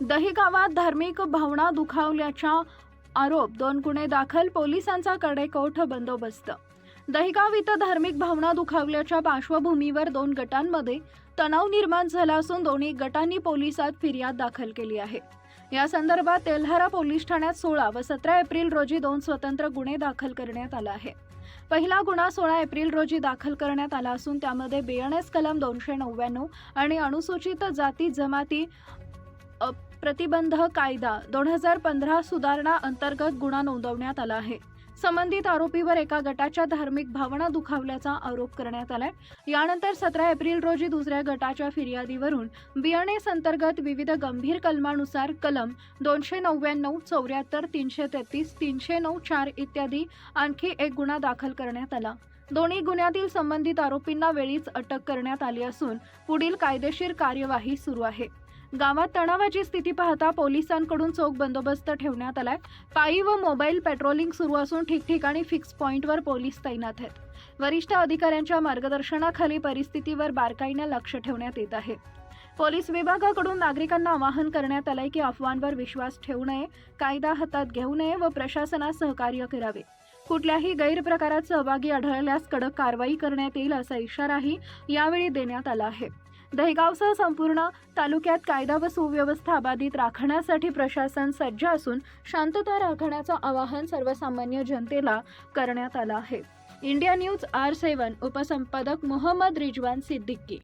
दही गावात धार्मिक भावना दुखावल्याच्या आरोप दोन गुन्हे दाखल पोलिसांचा कडेकोट बंदोबस्त. दहिगाव इथं धार्मिक भावना दुखावल्याच्या पार्श्वभूमीवर दोन गटांमध्ये तणाव निर्माण झाला असून दोन्ही गटांनी पोलिसात फिर्याद दाखल केली आहे. या संदर्भात तेल्हारा पोलीस ठाण्यात सोळा व सतरा एप्रिल रोजी दोन स्वतंत्र गुन्हे दाखल करण्यात आला आहे. पहिला गुन्हा सोळा एप्रिल रोजी दाखल करण्यात आला असून त्यामध्ये बेएनएस कलम दोनशे नव्याण्णव आणि अनुसूचित जाती जमाती प्रतिबंध कायदा दोन हजार पंधरा सुधारणा अंतर्गत गुन्हा नोंदवण्यात आला आहे. संबंधित आरोपीवर एका गटाच्या धार्मिक भावना दुखावल्याचा आरोप करण्यात आलाय. यानंतर सतरा एप्रिल रोजी दुसऱ्या गटाच्या फिर्यादीवरून बियाणेस अंतर्गत विविध गंभीर कलमानुसार कलम दोनशे नव्याण्णव चौऱ्याहत्तर तीनशे तेहतीस तीनशे नऊ चार इत्यादी आणखी एक गुन्हा दाखल करण्यात आला. दोन्ही गुन्ह्यातील संबंधित आरोपींना वेळीच अटक करण्यात आली असून पुढील कायदेशीर कार्यवाही सुरू आहे. गावात तणावाची स्थिती पाहता पोलिसांकडून चोख बंदोबस्त ठेवण्यात आलाय. पायी व मोबाईल पेट्रोलिंग सुरू असून ठिकठिकाणी फिक्स पॉईंटवर पोलीस तैनात आहेत. वरिष्ठ अधिकाऱ्यांच्या मार्गदर्शनाखाली परिस्थितीवर बारकाईने लक्ष ठेवण्यात येत आहे. पोलीस विभागाकडून नागरिकांना आवाहन करण्यात आलंय की अफवांवर विश्वास ठेवू नये कायदा हातात घेऊ नये व प्रशासनास सहकार्य करावे. कुठल्याही गैरप्रकारात सहभागी आढळल्यास कडक कारवाई करण्यात येईल असा इशाराही यावेळी देण्यात आला आहे. दहेगावसह संपूर्ण तालुक्यात कायदा व सुव्यवस्था अबाधित राखण्यासाठी प्रशासन सज्ज असून शांतता राखण्याचं आवाहन सर्वसामान्य जनतेला करण्यात आलं आहे. इंडिया न्यूज आर सेवन उपसंपादक मोहम्मद रिजवान सिद्दीकी.